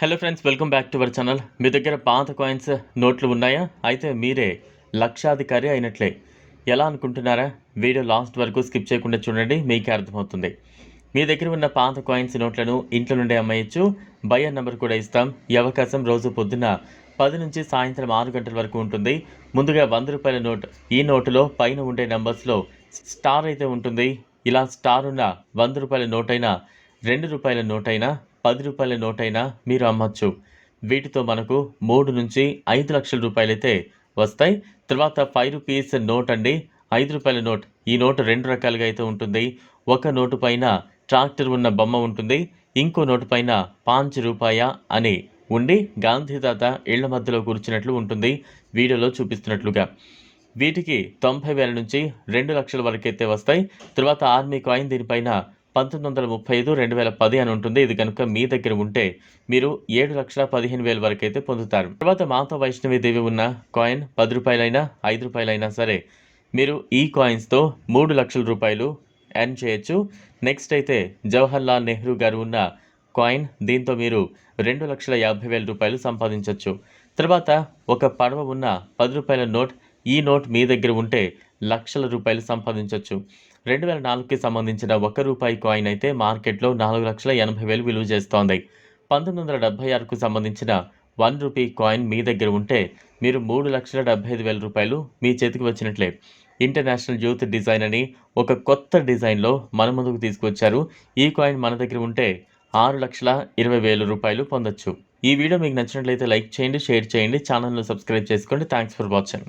Hello friends welcome back to our channel మీ దగ్గర పాత coins నోట్లు ఉన్నాయా? అయితే మీరే లక్షాధికారి అయినట్లే. ఎలా అనుకుంటున్నారా? వీడియో లాస్ట్ వరకు స్కిప్ చేయకుండా చూడండి మీకే అర్థమవుతుంది. మీ దగ్గర ఉన్న పాత కాయిన్స్ నోట్లను ఇంట్లో నుండే అమ్మేయచ్చు. బయర్ నెంబర్ కూడా ఇస్తాం. ఈ అవకాశం రోజు పొద్దున్న పది నుంచి సాయంత్రం ఆరు గంటల వరకు ఉంటుంది. ముందుగా వంద రూపాయల నోట్ ఈ నోటులో పైన ఉండే నెంబర్స్లో స్టార్ అయితే ఉంటుంది. ఇలా స్టార్ ఉన్న వంద రూపాయల నోట్ అయినా రెండు రూపాయల నోట్ అయినా పది రూపాయల నోట్ అయినా మీరు అమ్మచ్చు. వీటితో మనకు మూడు నుంచి ఐదు లక్షల రూపాయలైతే వస్తాయి. తర్వాత ఫైవ్ రూపీస్ నోట్ అండి. ఐదు రూపాయల నోట్. ఈ నోటు రెండు రకాలుగా అయితే ఉంటుంది. ఒక నోటు పైన ట్రాక్టర్ ఉన్న బొమ్మ ఉంటుంది. ఇంకో నోటు పైన పాంచ్ రూపాయ అని ఉండి గాంధీదాత ఇళ్ళ మధ్యలో కూర్చున్నట్లు ఉంటుంది వీడియోలో చూపిస్తున్నట్లుగా. వీటికి తొంభై వేల నుంచి రెండు లక్షల వరకు అయితే వస్తాయి. తర్వాత ఆర్మీ కాయిన్ దీనిపైన పంతొమ్మిది వందల ముప్పై ఐదు రెండు వేల పది అని ఉంటుంది. ఇది కనుక మీ దగ్గర ఉంటే మీరు ఏడు లక్షల పదిహేను వేల వరకు అయితే పొందుతారు. తర్వాత మాతా వైష్ణవి దేవి ఉన్న కాయిన్ పది రూపాయలైనా ఐదు రూపాయలైనా సరే మీరు ఈ కాయిన్స్తో మూడు లక్షల రూపాయలు ఎర్న్ చేయొచ్చు. నెక్స్ట్ అయితే జవహర్ లాల్ నెహ్రూ గారు ఉన్న కాయిన్ దీంతో మీరు రెండు లక్షల యాభై వేల రూపాయలు సంపాదించవచ్చు తర్వాత ఒక పడవ ఉన్న పది రూపాయల నోట్ ఈ నోట్ మీ దగ్గర ఉంటే లక్షల రూపాయలు సంపాదించవచ్చు రెండు వేల నాలుగుకి సంబంధించిన ఒక రూపాయి కాయిన్ అయితే మార్కెట్లో నాలుగు లక్షల ఎనభై వేలు విలువ చేస్తోంది. పంతొమ్మిది వందల డెబ్బై ఆరుకు సంబంధించిన వన్ రూపీ కాయిన్ మీ దగ్గర ఉంటే మీరు మూడు లక్షల డెబ్బై ఐదు వేల రూపాయలు మీ చేతికి వచ్చినట్లే. ఇంటర్నేషనల్ యూత్ డిజైన్ అని ఒక కొత్త డిజైన్లో మన ముందుకు తీసుకొచ్చారు ఈ కాయిన్ మన దగ్గర ఉంటే ఆరు లక్షల ఇరవై వేల రూపాయలు పొందొచ్చు. ఈ వీడియో మీకు నచ్చినట్లయితే లైక్ చేయండి షేర్ చేయండి ఛానల్ను సబ్స్క్రైబ్ చేసుకోండి. Thanks for watching.